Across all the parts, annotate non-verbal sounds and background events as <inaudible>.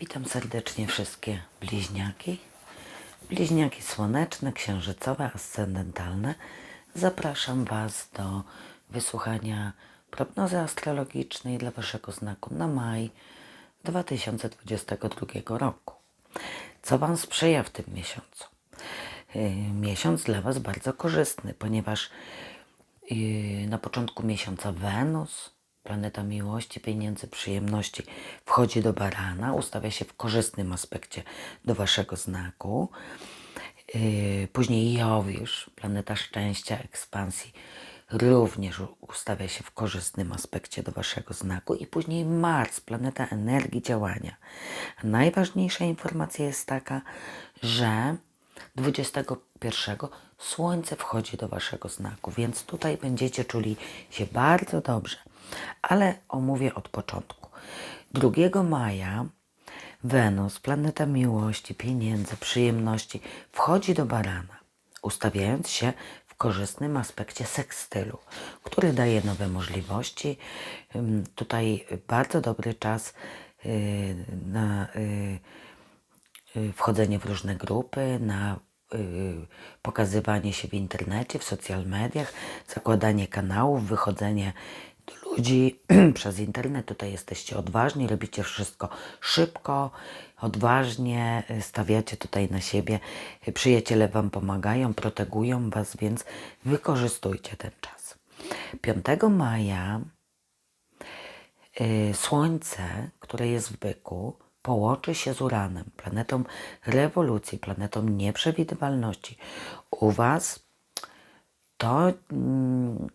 Witam serdecznie wszystkie bliźniaki. Bliźniaki słoneczne, księżycowe, ascendentalne. Zapraszam Was do wysłuchania prognozy astrologicznej dla Waszego znaku na maj 2022 roku. Co Wam sprzyja w tym miesiącu? Yy, Miesiąc dla Was bardzo korzystny, ponieważ yy, na początku miesiąca Wenus, planeta miłości, pieniędzy, przyjemności, wchodzi do barana, ustawia się w korzystnym aspekcie do Waszego znaku. Yy, Później Jowisz, planeta szczęścia, ekspansji, również ustawia się w korzystnym aspekcie do Waszego znaku. I później Mars, planeta energii, działania. Najważniejsza informacja jest taka, że 21 Słońce wchodzi do Waszego znaku, więc tutaj będziecie czuli się bardzo dobrze. Ale omówię od początku. 2 maja Wenus, planeta miłości, pieniędzy, przyjemności, wchodzi do barana, ustawiając się w korzystnym aspekcie sekstylu, który daje nowe możliwości. Tutaj bardzo dobry czas yy, na yy, y, wchodzenie w różne grupy, na y, pokazywanie się w internecie, w social mediach, zakładanie kanałów, wychodzenie ludzi <clears throat> przez internet. Tutaj jesteście odważni, robicie wszystko szybko, odważnie, y, stawiacie tutaj na siebie. Przyjaciele Wam pomagają, protegują Was, więc wykorzystujcie ten czas. 5 maja Y, Słońce, które jest w byku, połączy się z Uranem, planetą rewolucji, planetą nieprzewidywalności. U Was to mm,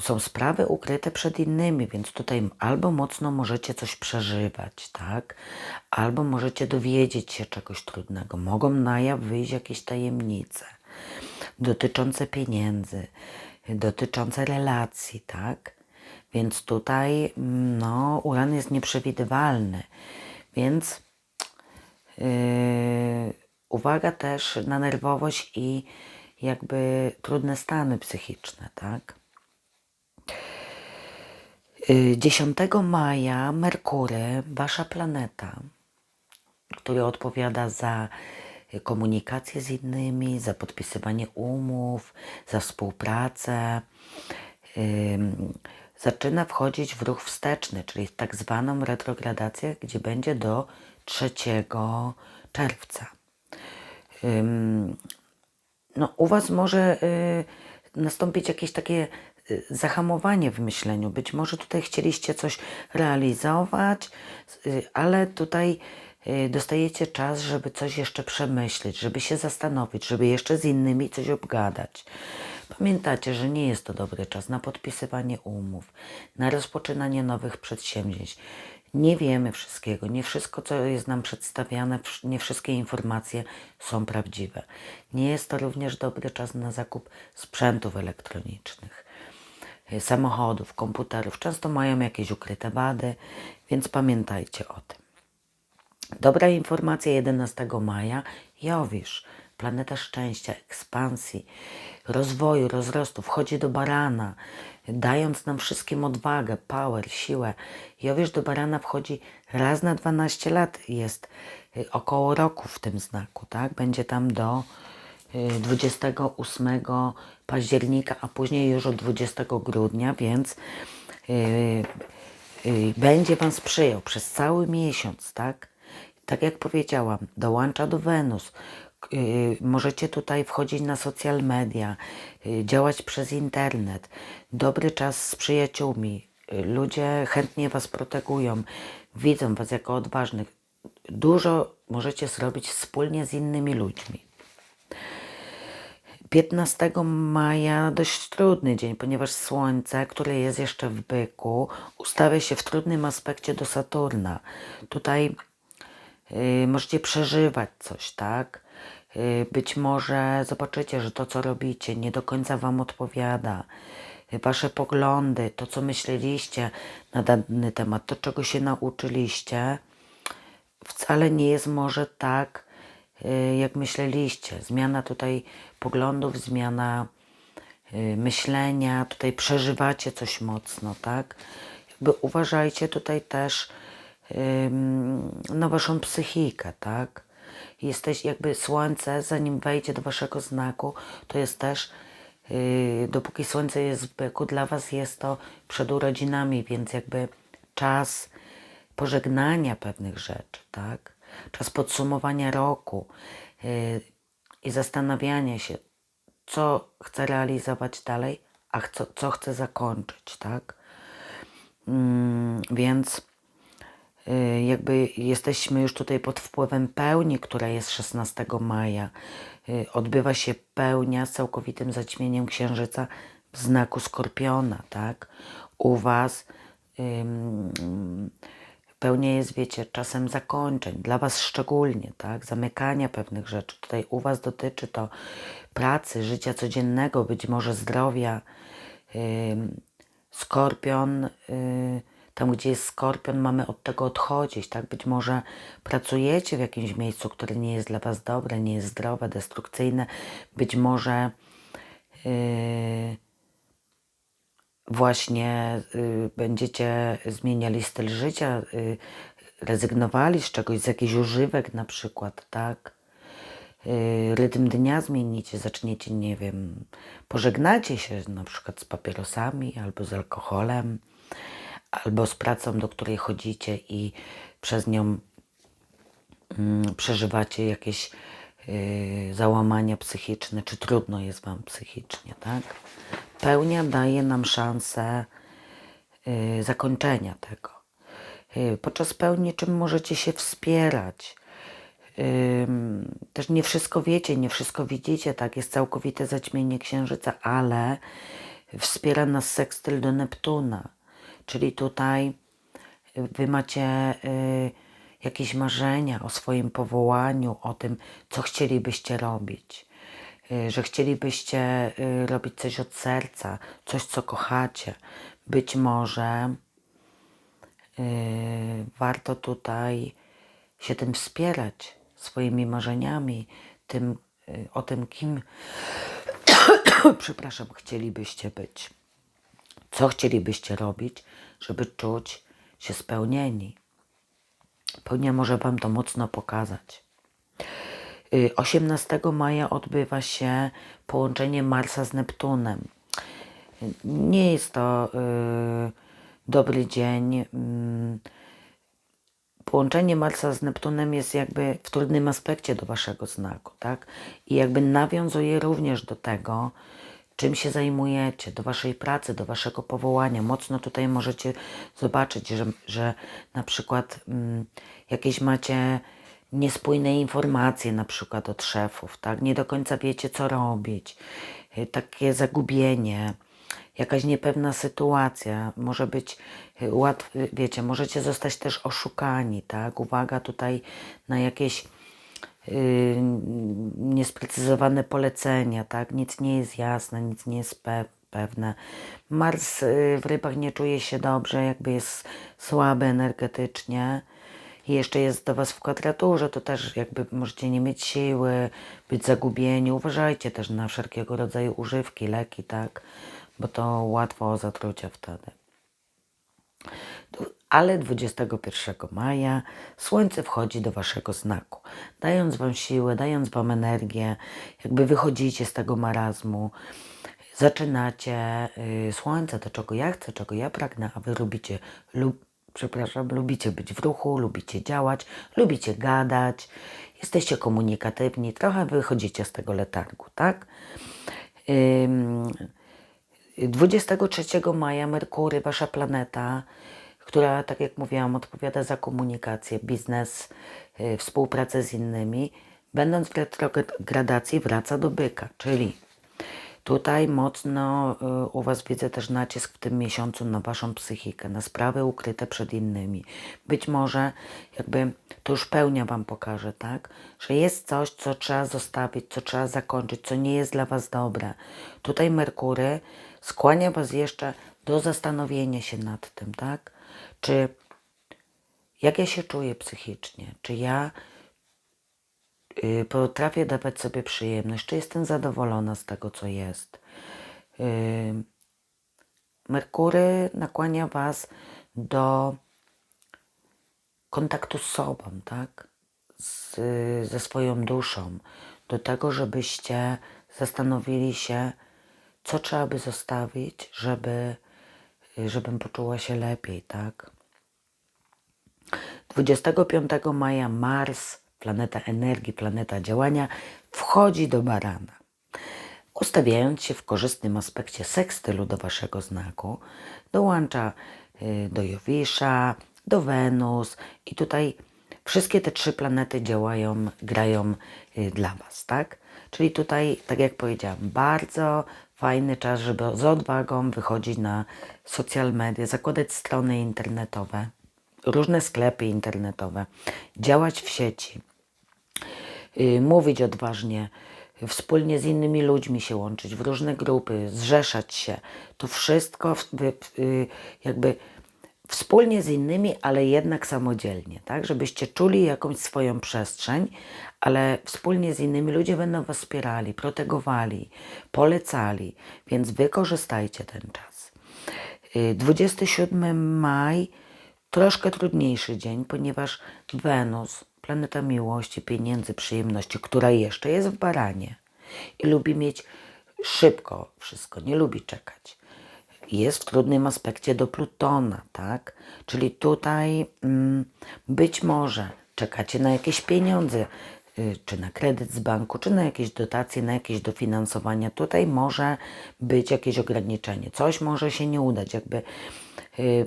są sprawy ukryte przed innymi, więc tutaj albo mocno możecie coś przeżywać, tak? Albo możecie dowiedzieć się czegoś trudnego. Mogą na jaw wyjść jakieś tajemnice dotyczące pieniędzy, dotyczące relacji, tak? Więc tutaj no, uran jest nieprzewidywalny, więc yy, uwaga też na nerwowość i jakby trudne stany psychiczne, tak? Yy, 10 maja Merkury, wasza planeta, który odpowiada za komunikację z innymi, za podpisywanie umów, za współpracę. Zaczyna wchodzić w ruch wsteczny, czyli w tak zwaną retrogradację, gdzie będzie do 3 czerwca. No, u Was może y, nastąpić jakieś takie y, zahamowanie w myśleniu. Być może tutaj chcieliście coś realizować, y, ale tutaj y, dostajecie czas, żeby coś jeszcze przemyśleć, żeby się zastanowić, żeby jeszcze z innymi coś obgadać. Pamiętacie, że nie jest to dobry czas na podpisywanie umów, na rozpoczynanie nowych przedsięwzięć. Nie wiemy wszystkiego, nie wszystko, co jest nam przedstawiane, nie wszystkie informacje są prawdziwe. Nie jest to również dobry czas na zakup sprzętów elektronicznych, y, samochodów, komputerów. Często mają jakieś ukryte wady, więc pamiętajcie o tym. Dobra informacja 11 maja. Jowisz, planeta szczęścia, ekspansji, rozwoju, rozrostu, wchodzi do barana, dając nam wszystkim odwagę, power, siłę. Jowisz do barana wchodzi raz na 12 lat, jest y, około roku w tym znaku, tak? Będzie tam do 28 października, a później już od 20 grudnia, więc y, y, będzie Wam sprzyjał przez cały miesiąc, tak? Tak jak powiedziałam, dołącza do Wenus. Y, Możecie tutaj wchodzić na social media, y, działać przez internet. Dobry czas z przyjaciółmi. Y, Ludzie chętnie Was protegują, widzą Was jako odważnych. Dużo możecie zrobić wspólnie z innymi ludźmi. 15 maja dość trudny dzień, ponieważ Słońce, które jest jeszcze w byku, ustawia się w trudnym aspekcie do Saturna. Tutaj y, możecie przeżywać coś, tak? Y, być może zobaczycie, że to, co robicie, nie do końca Wam odpowiada. Y, Wasze poglądy, to, co myśleliście na dany temat, to, czego się nauczyliście, wcale nie jest może tak, jak myśleliście. Zmiana tutaj poglądów, zmiana y, myślenia, tutaj przeżywacie coś mocno, tak? Jakby uważajcie tutaj też na waszą psychikę, tak? Jesteś jakby słońce, zanim wejdzie do waszego znaku, to jest też, yy, dopóki słońce jest w byku, dla was jest to przed urodzinami, więc jakby czas pożegnania pewnych rzeczy, tak? Czas podsumowania roku yy, i zastanawiania się, co chcę realizować dalej, a co, co chcę zakończyć, tak? Mm, więc y, jakby jesteśmy już tutaj pod wpływem pełni, która jest 16 maja. Y, Odbywa się pełnia z całkowitym zaćmieniem księżyca w znaku skorpiona, tak? U Was ym, pełnia jest, wiecie, czasem zakończeń, dla Was szczególnie, tak? Zamykania pewnych rzeczy. Tutaj u Was dotyczy to pracy, życia codziennego, być może zdrowia. Skorpion, y, tam gdzie jest skorpion, mamy od tego odchodzić, tak? Być może pracujecie w jakimś miejscu, które nie jest dla Was dobre, nie jest zdrowe, destrukcyjne. Być może y, właśnie y, będziecie zmieniali styl życia, y, rezygnowali z czegoś, z jakichś używek na przykład, tak? Y, rytm dnia zmienicie, zaczniecie, nie wiem, pożegnacie się na przykład z papierosami albo z alkoholem, albo z pracą, do której chodzicie i przez nią mm, przeżywacie jakieś załamania psychiczne, czy trudno jest Wam psychicznie, tak? Pełnia daje nam szansę y, zakończenia tego. Y, podczas pełni czym możecie się wspierać? Też nie wszystko wiecie, nie wszystko widzicie, tak, jest całkowite zaćmienie księżyca, ale wspiera nas sekstyl do Neptuna, czyli tutaj wy macie y, jakieś marzenia o swoim powołaniu, o tym, co chcielibyście robić, y, że chcielibyście y, robić coś od serca, coś, co kochacie. Być może y, warto tutaj się tym wspierać, swoimi marzeniami, tym, y, o tym, kim, <coughs> przepraszam, chcielibyście być. Co chcielibyście robić, żeby czuć się spełnieni. Pełnia może Wam to mocno pokazać. Y, 18 maja odbywa się połączenie Marsa z Neptunem. Nie jest to y, dobry dzień. mm, połączenie Marsa z Neptunem jest jakby w trudnym aspekcie do waszego znaku, tak? I jakby nawiązuje również do tego, czym się zajmujecie, do waszej pracy, do waszego powołania. Mocno tutaj możecie zobaczyć, że, że na przykład mm, jakieś macie niespójne informacje na przykład od szefów, tak? Nie do końca wiecie, co robić. Y, Takie zagubienie jakaś niepewna sytuacja, może być łatwo, wiecie, możecie zostać też oszukani, tak? Uwaga tutaj na jakieś yy, niesprecyzowane polecenia, tak? Nic nie jest jasne, nic nie jest pe pewne. Mars yy, w rybach nie czuje się dobrze, jakby jest słaby energetycznie. I jeszcze jest do Was w kwadraturze, to też jakby możecie nie mieć siły, być zagubieni. Uważajcie też na wszelkiego rodzaju używki, leki, tak? Bo to łatwo o zatrucie wtedy. Ale 21 maja Słońce wchodzi do Waszego znaku, dając Wam siłę, dając Wam energię, jakby wychodzicie z tego marazmu, zaczynacie y, Słońce, to czego ja chcę, czego ja pragnę, a Wy lubicie, lub, przepraszam, lubicie być w ruchu, lubicie działać, lubicie gadać, jesteście komunikatywni, trochę wychodzicie z tego letargu, tak? Ym, 23 maja Merkury, wasza planeta, która, tak jak mówiłam, odpowiada za komunikację, biznes, y, współpracę z innymi, będąc w retrogradacji wraca do byka, czyli tutaj mocno y, u Was widzę też nacisk w tym miesiącu na Waszą psychikę, na sprawy ukryte przed innymi. Być może jakby to już pełnia Wam pokaże, tak? Że jest coś, co trzeba zostawić, co trzeba zakończyć, co nie jest dla Was dobre. Tutaj Merkury skłania Was jeszcze do zastanowienia się nad tym, tak? Czy jak ja się czuję psychicznie? Czy ja potrafię dawać sobie przyjemność? Czy jestem zadowolona z tego, co jest? Y, Merkury nakłania Was do kontaktu z sobą, tak? Z, ze swoją duszą. Do tego, żebyście zastanowili się, co trzeba by zostawić, żeby, żebym poczuła się lepiej, tak? 25 maja Mars, planeta energii, planeta działania, wchodzi do barana. Ustawiając się w korzystnym aspekcie sekstylu do waszego znaku, dołącza y, do Jowisza, do Wenus i tutaj wszystkie te trzy planety działają, grają y, dla was, tak? Czyli tutaj, tak jak powiedziałam, bardzo fajny czas, żeby z odwagą wychodzić na social media, zakładać strony internetowe, różne sklepy internetowe, działać w sieci, mówić odważnie, wspólnie z innymi ludźmi się łączyć, w różne grupy, zrzeszać się. To wszystko y, jakby wspólnie z innymi, ale jednak samodzielnie, tak? Żebyście czuli jakąś swoją przestrzeń, ale wspólnie z innymi ludzie będą Was wspierali, protegowali, polecali, więc wykorzystajcie ten czas. Y, 27 maj troszkę trudniejszy dzień, ponieważ Wenus, planeta miłości, pieniędzy, przyjemności, która jeszcze jest w baranie i lubi mieć szybko wszystko, nie lubi czekać. Jest w trudnym aspekcie do Plutona, tak? Czyli tutaj mm, być może czekacie na jakieś pieniądze, y, czy na kredyt z banku, czy na jakieś dotacje, na jakieś dofinansowania. Tutaj może być jakieś ograniczenie. Coś może się nie udać. Jakby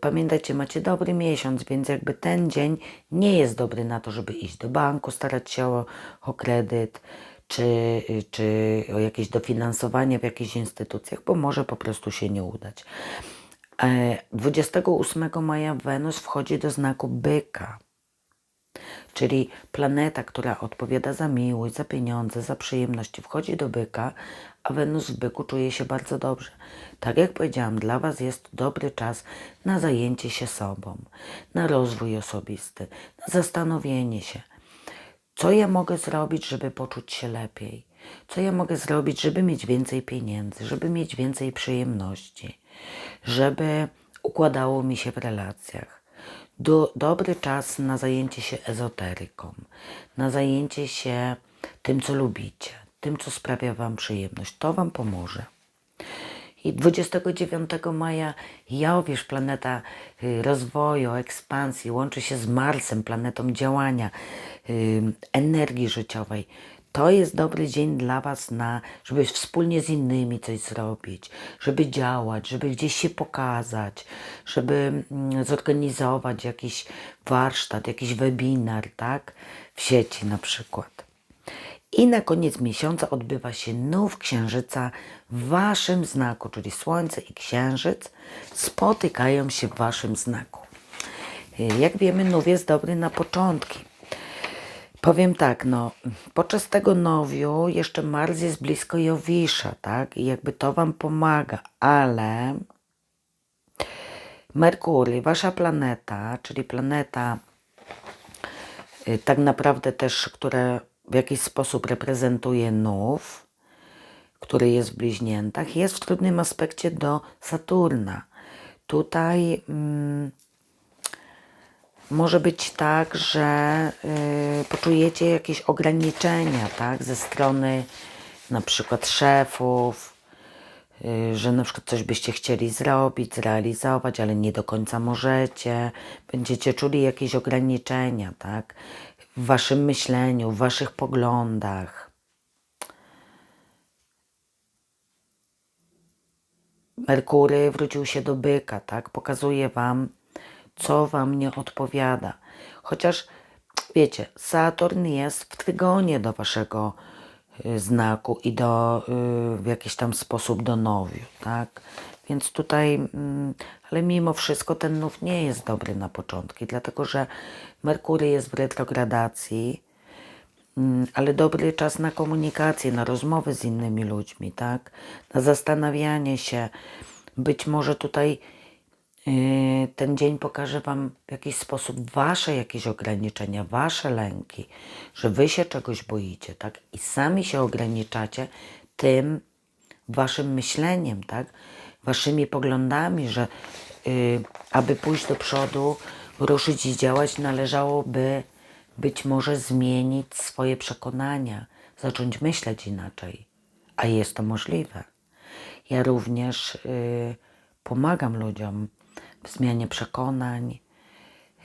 pamiętajcie, macie dobry miesiąc, więc jakby ten dzień nie jest dobry na to, żeby iść do banku, starać się o, o kredyt, czy, y, czy o jakieś dofinansowanie w jakichś instytucjach, bo może po prostu się nie udać. E, 28 maja Wenus wchodzi do znaku byka. Czyli planeta, która odpowiada za miłość, za pieniądze, za przyjemności, wchodzi do byka, a Wenus w byku czuje się bardzo dobrze. Tak jak powiedziałam, dla Was jest dobry czas na zajęcie się sobą, na rozwój osobisty, na zastanowienie się, co ja mogę zrobić, żeby poczuć się lepiej, co ja mogę zrobić, żeby mieć więcej pieniędzy, żeby mieć więcej przyjemności, żeby układało mi się w relacjach do, dobry czas na zajęcie się ezoteryką, na zajęcie się tym, co lubicie, tym, co sprawia Wam przyjemność. To Wam pomoże. I 29 maja Jowisz, planeta y, rozwoju, ekspansji, łączy się z Marsem, planetą działania, y, energii życiowej. To jest dobry dzień dla Was, na, żeby wspólnie z innymi coś zrobić, żeby działać, żeby gdzieś się pokazać, żeby mm, zorganizować jakiś warsztat, jakiś webinar, tak? W sieci na przykład. I na koniec miesiąca odbywa się nów księżyca w waszym znaku, czyli Słońce i Księżyc spotykają się w waszym znaku. Y, Jak wiemy, nów jest dobry na początki. Powiem tak, no, podczas tego nowiu jeszcze Mars jest blisko Jowisza, tak? I jakby to wam pomaga, ale Merkury, wasza planeta, czyli planeta y, tak naprawdę też, które w jakiś sposób reprezentuje nów, który jest w bliźniętach, jest w trudnym aspekcie do Saturna. Tutaj mm, może być tak, że y, poczujecie jakieś ograniczenia, tak, ze strony na przykład szefów, y, że na przykład coś byście chcieli zrobić, zrealizować, ale nie do końca możecie. Będziecie czuli jakieś ograniczenia, tak, w waszym myśleniu, w waszych poglądach. Merkury wrócił się do byka, tak? Pokazuje wam, co wam nie odpowiada. Chociaż wiecie, Saturn jest w trygonie do waszego y, znaku i do y, w jakiś tam sposób do nowiu, tak? Więc tutaj, mm, ale mimo wszystko ten nów nie jest dobry na początki, dlatego że Merkury jest w retrogradacji, Mm, ale dobry czas na komunikację, na rozmowy z innymi ludźmi, tak? Na zastanawianie się. Być może tutaj ten dzień pokaże Wam w jakiś sposób Wasze jakieś ograniczenia, Wasze lęki, że Wy się czegoś boicie, tak? I sami się ograniczacie tym Waszym myśleniem, tak? Waszymi poglądami, że yy, aby pójść do przodu, ruszyć i działać, należałoby być może zmienić swoje przekonania, zacząć myśleć inaczej. A jest to możliwe. Ja również y, pomagam ludziom w zmianie przekonań,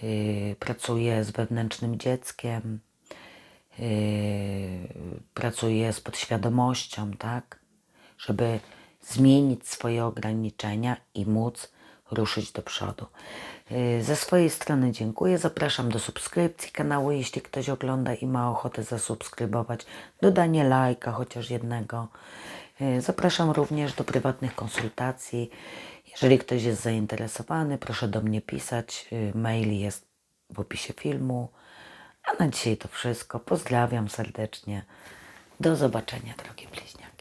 y, pracuję z wewnętrznym dzieckiem, yy, pracuję z podświadomością, tak? Żeby zmienić swoje ograniczenia i móc ruszyć do przodu. Yy, Ze swojej strony dziękuję. Zapraszam do subskrypcji kanału, jeśli ktoś ogląda i ma ochotę zasubskrybować, dodanie lajka chociaż jednego. Zapraszam również do prywatnych konsultacji. Jeżeli ktoś jest zainteresowany, proszę do mnie pisać. Yy, Mail jest w opisie filmu. A na dzisiaj to wszystko. Pozdrawiam serdecznie. Do zobaczenia, drogie bliźniaki.